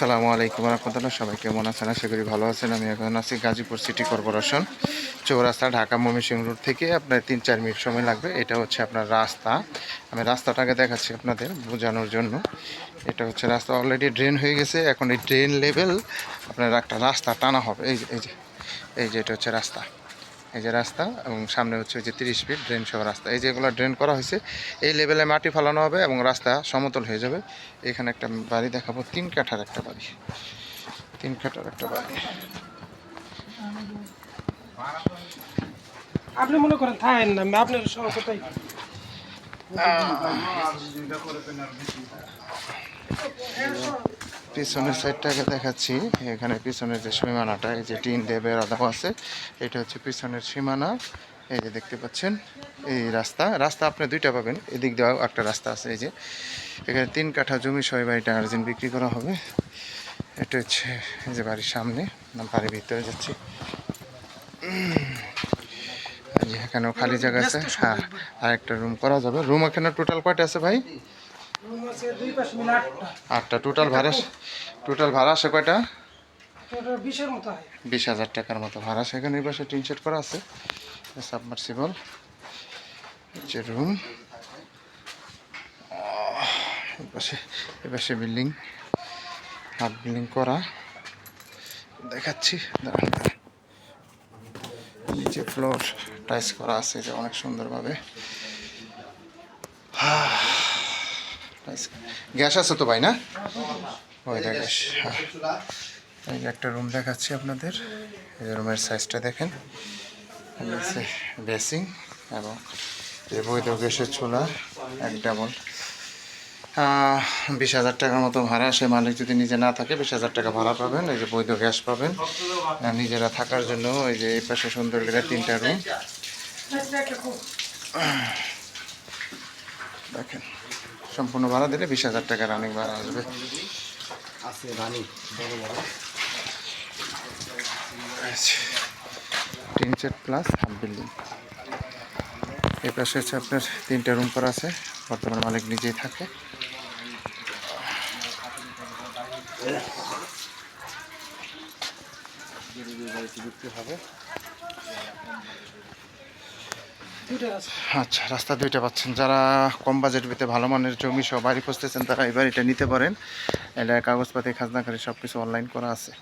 আসসালামু আলাইকুম রহমতুল্লাহ। সবাই কেমন আছেন? আশা করি ভালো আছেন। আমি এখন আছি Gazipur city corporation, Chowrasta, Dhaka Mymensingh road থেকে আপনার তিন চার মিনিট সময় লাগবে। এটা হচ্ছে আপনার রাস্তা। আমি রাস্তাটাকে দেখাচ্ছি আপনাদের বোঝানোর জন্য। এটা হচ্ছে রাস্তা অলরেডি ড্রেন হয়ে গেছে। এখন এই ড্রেন লেভেল আপনার একটা রাস্তা টানা হবে। এই যে এই যে এই যে এটা হচ্ছে রাস্তা। এই যে রাস্তা এবং সামনে হচ্ছে যে তিরিশ ফিট ড্রেন সহ রাস্তা। এই যেগুলো ড্রেন করা হয়েছে, এই লেভেলে মাটি ফালানো হবে এবং রাস্তা সমতল হয়ে যাবে। এখানে একটা বাড়ি দেখাবো, তিন কাঠার একটা বাড়ি। তিন কাঠার একটা বাড়ি। আপনি মনে করেন থাকেন না, আপনার সমস্যাটাই। পিছনের সাইডটাকে দেখাচ্ছি। এখানে পিছনের যে সীমানাটা, এই যে টিন দিয়ে বেড়া আছে, এটা হচ্ছে পিছনের সীমানা। এই যে দেখতে পাচ্ছেন, এই রাস্তা। রাস্তা আপনি দুইটা পাবেন, এদিক দিয়েও একটা রাস্তা আছে, এই যে। এখানে তিন কাঠা জমি সবাই বাড়িটা আর্জেন্ট বিক্রি করা হবে। এটা হচ্ছে এই যে বাড়ির সামনে, বাড়ির ভিতরে যাচ্ছি। যে এখানেও খালি জায়গা আছে। হ্যাঁ আর একটা রুম করা যাবে। রুম এখানে টোটাল কয়টা আছে ভাই? আছে আটটা। টোটাল ভাড়া টোটাল ভাড়া আসে কয়টা? বিশ হাজার টাকার মতো ভাড়া সেখানে এই পাশে টিন সেট করা আছে। সাবমার্সিবল যে রুম এপাশে এপাশে বিল্ডিং হাফ বিল্ডিং করা। দেখাচ্ছি। দাঁড়ান। ফ্লোর টাইস করা আছে যে অনেক সুন্দরভাবে। গ্যাস আছে তো ভাই, না? গ্যাস হ্যাঁ। এই যে একটা রুম দেখাচ্ছি আপনাদের। এই রুমের সাইজটা দেখেন। বেসিং এবং বৈধ গ্যাসের চুলা, এক ডাবল বিশ হাজার টাকার মতো ভাড়া সে মালিক যদি নিজে না থাকে বিশ হাজার টাকা ভাড়া পাবেন এই যে বৈধ গ্যাস পাবেন। নিজেরা থাকার জন্য এই যে এই পাশে সুন্দর করে তিনটা রুম দেখেন সম্পূর্ণ ভাড়া দিলে বিশ হাজার টাকা রানিং ভাড়া আসবে। তিন সেট প্লাস হাফ বিল্ডিং এই পাশে হচ্ছে আপনার তিনটা রুম করা আছে বর্তমান মালিক নিজেই থাকে। আচ্ছা রাস্তা দুইটা পাচ্ছেন। যারা কম বাজেট পেতে ভালো মানের জমি সব বাড়ি খুঁজতেছেন, তারা এবার এটা নিতে পারেন। এটা কাগজপাতি, খাজনা সব কিছু অনলাইন করা আছে।